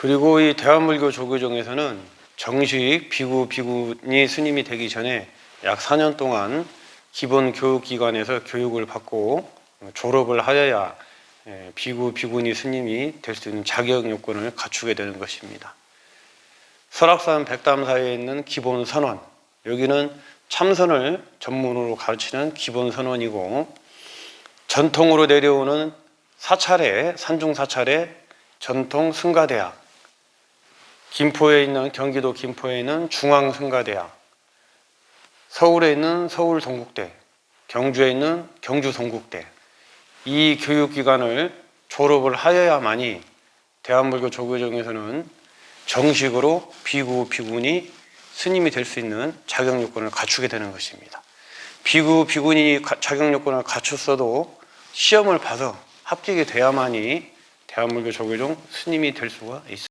그리고 이 대한불교 조교정에서는 정식 비구 비구니 스님이 되기 전에 약 4년 동안 기본 교육기관에서 교육을 받고 졸업을 하여야 예, 비구 비구니 스님이 될 수 있는 자격 요건을 갖추게 되는 것입니다. 설악산 백담사에 있는 기본 선원 여기는 참선을 전문으로 가르치는 기본 선원이고 전통으로 내려오는 사찰의 산중 사찰의 전통 승가대학 김포에 있는 경기도 김포에 있는 중앙승가대학 서울에 있는 서울 동국대 경주에 있는 경주 동국대 이 교육기관을 졸업을 하여야만이 대한불교 조교정에서는 정식으로 비구 비군이 스님이 될 수 있는 자격 요건을 갖추게 되는 것입니다. 비구 비군이 가- 자격 요건을 갖췄어도 시험을 봐서 합격이 돼야만이 대한불교 조교종 스님이 될 수가 있습니다.